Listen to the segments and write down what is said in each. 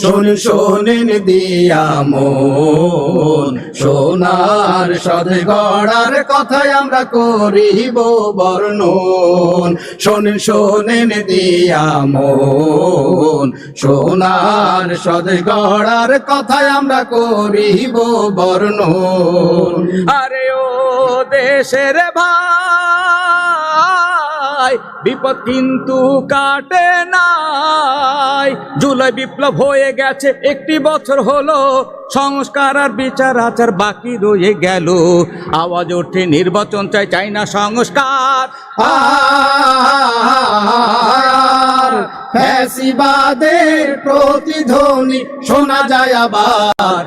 শোন, শোনেন দিয়া মন। সোনার সদ গড়ার কথাই আমরা করিব বর্ণন। শোন, শোনেন দিয়া মন। সোনার সদ গড়ার কথাই আমরা করিব বর্ণন। আরে ও দেশের ভাই, বিপদ কিন্তু কাটে জুলাই বিপ্লব হয়ে গেছে, একটি বছর হলো। সংস্কার আর বিচার আচার বাকি রয়ে গেল। আওয়াজ ওঠে, নির্বাচন চাই চাই না সংস্কার ফ্যাসিবাদের প্রতিধ্বনি শোনা যায় আবার।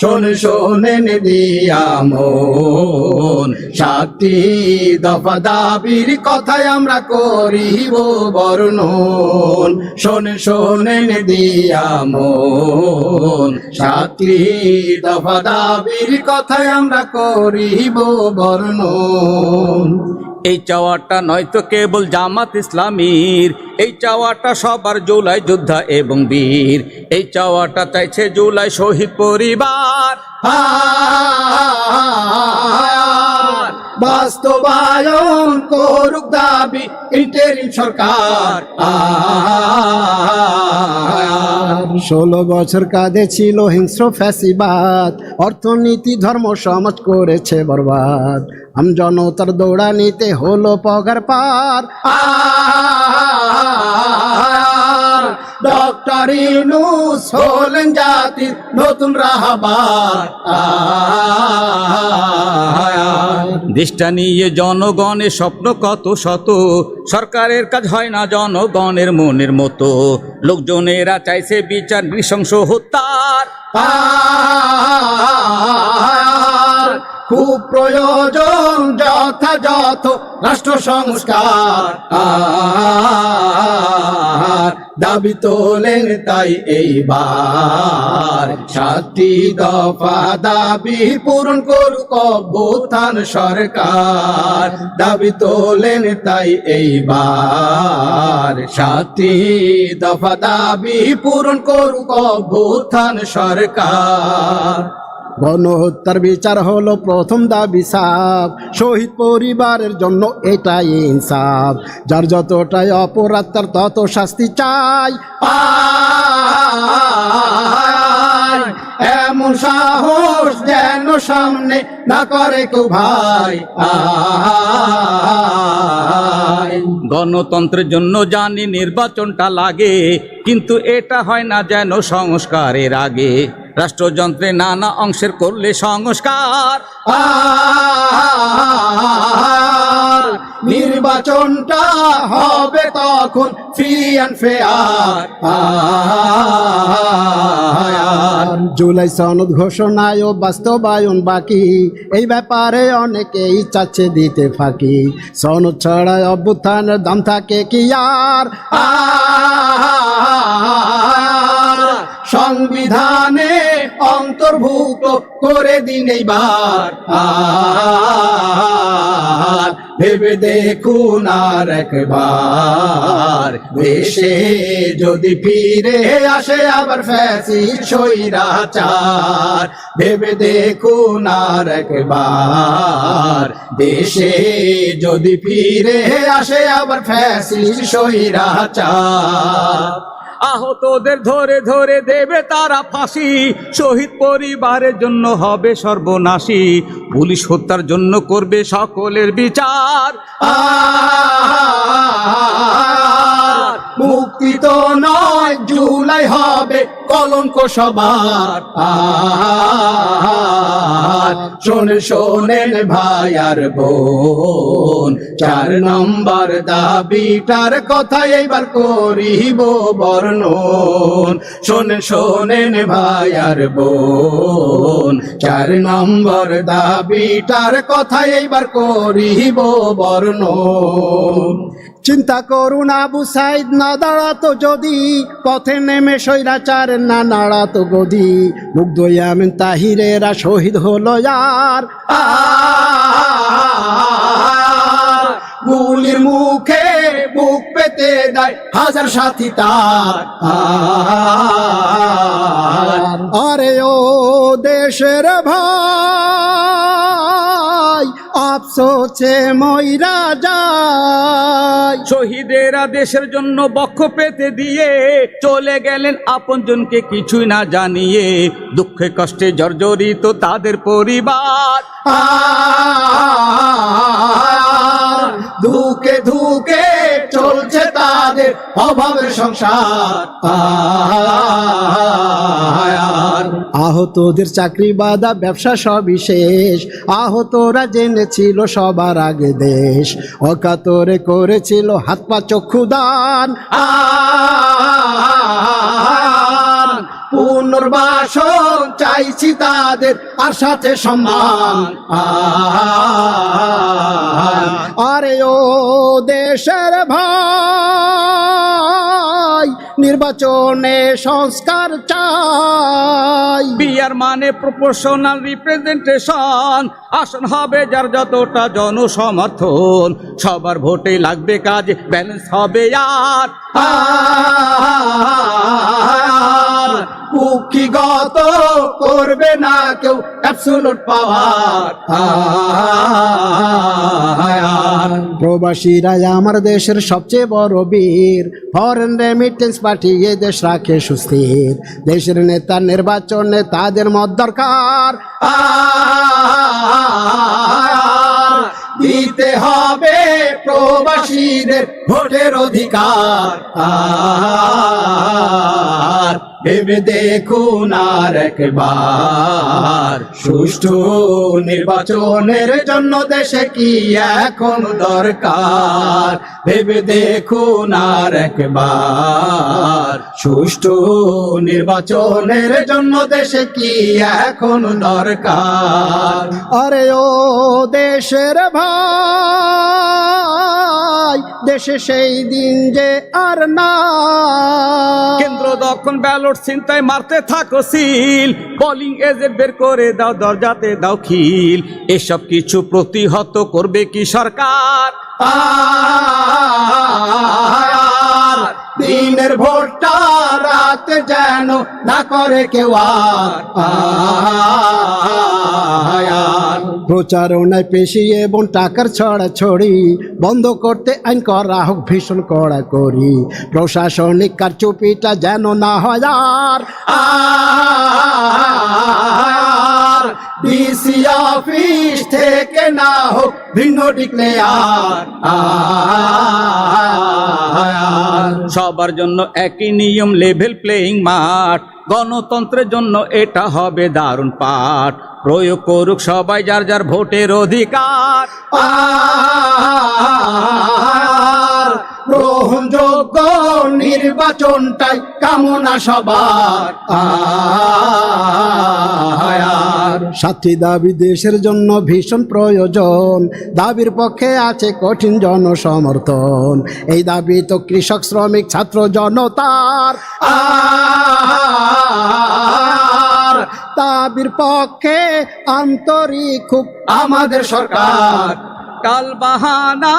শোন দিয়া মন। সাতটি দফা দাবির কথায় আমরা করিব বর্ণন শোন শোনেন দিয়া মন সাতটি দফা দাবির কথায় আমরা করিব বর্ণন এই চাওয়াটা নয়তো কেবল জামাত ইসলামীর এই চাওয়াটা সবার জুলাই যোদ্ধা এবং বীর এই চাওয়াটা চাইছে জুলাই শহীদ পরিবার বাস্তবায়ন করুক দাবি ইন্টারিম সরকার। ষোলো বছর কাঁধে ছিল হিংস্র ফ্যাসিবাদ অর্থনীতি ধর্ম সমাজ করেছে বরবাদ। আম জনতার দৌড়ানিতে হলো পগার পার। আর ডক্টর ইউনুস হলেন জাতির নতুন রাহবার। দেশটা নিয়ে জনগণের স্বপ্ন কত শত? সরকারের কাজ হয় না জনগণের মনের মতো। লোকজনেরা চাইছে বিচার নৃশংস হত্যার। খুব প্রয়োজন যথাযথ রাষ্ট্র সংস্কার। দাবি তোলেন তাই এইবার। সাতটি দফা দাবি পূরণ করুক অভ্যুত্থান সরকার। দাবি তোলেন তাই এইবার। সাতটি দফা দাবি পূরণ করুক অভ্যুত্থান সরকার। গণহত্যার বিচার হলো প্রথম দাবি সাপ শহীদ পরিবারের জন্য এটাই ইনসাফ। যার যতটাই অপরাধ, তার তত শাস্তি চাই। এমন সাহস যেন সামনে না করে কেউ ভাই। গণতন্ত্রের জন্য জানি নির্বাচনটা লাগে। কিন্তু এটা হয় না যেন সংস্কারের আগে। রাষ্ট্রযন্ত্রে নানা অংশের করলে সংস্কার। নির্বাচনটা হবে তখন ফ্রি অ্যান্ড ফেয়ার জুলাই সনদ ঘোষণায় ও বাস্তবায়ন বাকি। এই ব্যাপারে অনেকেই চাচ্ছে দিতে ফাঁকি। সনদ ছড়ায় অভ্যুত্থানের দাম থাকে কি আর? সংবিধানে অন্তর্ভুক্ত করে দিন এইবার। ভেবে দেখুন আর একবার, দেশে যদি ফিরে আসে আবার ফ্যাসি সৈরাচার ভেবে দেখুন আর একবার, দেশে যদি ফিরে আসে আবার ফ্যাসি সৈরাচার আহতদের ধরে ধরে দেবে তারা ফাঁসি। শহীদ পরিবারের জন্য হবে সর্বনাশী। পুলিশ হত্যার জন্য করবে সকলের বিচার। আর মুক্তি তো নয়, জুলাই হবে কলঙ্ক সবার আর শোনেন ভাই আর বোন, চার নম্বর দাবিটার কথা এবার করিব বর্ণন। শোনেন শোনেন ভাই আর বোন, চার নম্বর দাবিটার কথা এইবার করিব বর্ণন। চিন্তা করুন আবু সাইদ, না দাঁড়াতো যদি। পথে নেমে স্বৈরাচার, না নাড়াতো গদি। মুগ্ধ ইয়ামিন তাহিরেরা শহীদ হলো আর মুখে বুক পেতে দেয় হাজার সাথী তার। আরে ও দেশের ভাই। আফসোসে মইরা যায়। শহীদেরা দেশের জন্য বক্ষ পেতে দিয়ে চলে গেলেন আপনজনকে কিছুই না জানিয়ে। দুঃখে কষ্টে জর্জরিত তাদের পরিবার। ধুকে ধুকে চলছে তাদের অভাবের সংসার। আহতদের চাকরি বাদা ব্যবসা সবই শেষ। আহতরা জেনেছিল সবার আগে দেশ। অকাতরে করেছিল হাত পা চক্ষু দান। আর পুনর্বাসন চাইছি তাদের আর সাথে সম্মান আরে ও দেশের ভাই নির্বাচনে সংস্কার চাই বিয়ার মানে প্রপোর্শনাল রিপ্রেজেন্টেশন আসন হবে যার যতটা জনসমর্থন সবার ভোটে লাগবে কাজ ব্যালেন্স হবে আর কুক্ষিগত করবে না কেউ। অ্যাবসুলুট পাওয়ার প্রবাসীরা আমার দেশের সবচেয়ে বড় বীর। ফরেন রেমিটেন্স পাঠিয়ে দেশ রাখে সুস্থির। দেশের নেতার নির্বাচনে তাদের মত দরকার। দিতে হবে প্রবাসীদের ভোটের অধিকার ভেবে দেখুন আর একবার। সুষ্ঠু নির্বাচনের জন্য দেশে কি এখন দরকার? ভেবে দেখুন আর একবার। সুষ্ঠু নির্বাচনের জন্য দেশে কি এখন দরকার? আরে ও দেশের ভাই, দেশে সেই দিন যে আর না দখন ব্যালট চিন্তায় মারতে থাকো সিল বোলিং এজেন্ট বের করে দাও দরজাতে দাও খিল এসব কিছু প্রতিহত করবে কি সরকার দিনের ভোটটা রাতে যেন না করে কেউ আর প্রচারণায় পেশি এবং টাকার ছড়াছড়ি বন্ধ করতে আইন করা হোক, ভীষণ কড়া করি প্রশাসনিক কারচুপিটা যেন না হয় আর ডিসি অফিস থেকে না হোক, ভিন্ন আর সবার জন্য একই নিয়ম লেভেল প্লেইং মাঠ। গণতন্ত্রের জন্য এটা হবে দারুণ পাঠ। প্রয়োগ করুক সবাই যার যার ভোটের অধিকার। গ্রহণযোগ্য নির্বাচনটাই কামনা সবার। সাতটি দাবি দেশের জন্য ভীষণ প্রয়োজন। দাবির পক্ষে আছে কঠিন জনসমর্থন। এই দাবি তো কৃষক, শ্রমিক, ছাত্র, জনতার। আর দাবির পক্ষে আন্তরিক খুব আমাদের সরকার। কাল বাহানা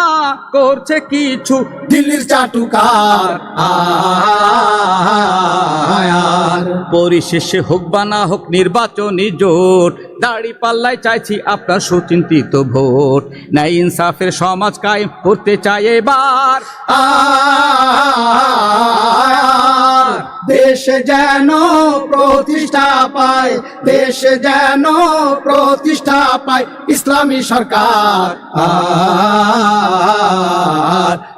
করছে কিছু দিল্লির চাটুকার। পরিশেষে হোক বা না হোক নির্বাচনী জোট দাড়ি পাল্লায় চাইছি আপনার সুচিন্তিত ভোট। ন্যায় ইনসাফের সমাজ কায়েম করতে চাই এবার। আর দেশে যেন প্রতিষ্ঠা পায়, দেশ যেন প্রতিষ্ঠা পায়, ইসলামী সরকার।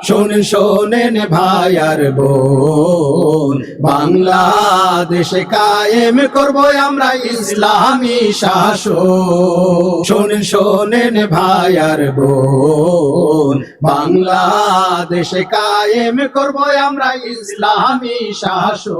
শোনেন শোনেন ভাই আর বোন, বাংলাদেশে কায়েম করব আমরা ইসলামী শাসন। শোনেন শোনেন ভাই আর বোন, বাংলাদেশে কায়েম করব আমরা ইসলামী শাসন। আসো।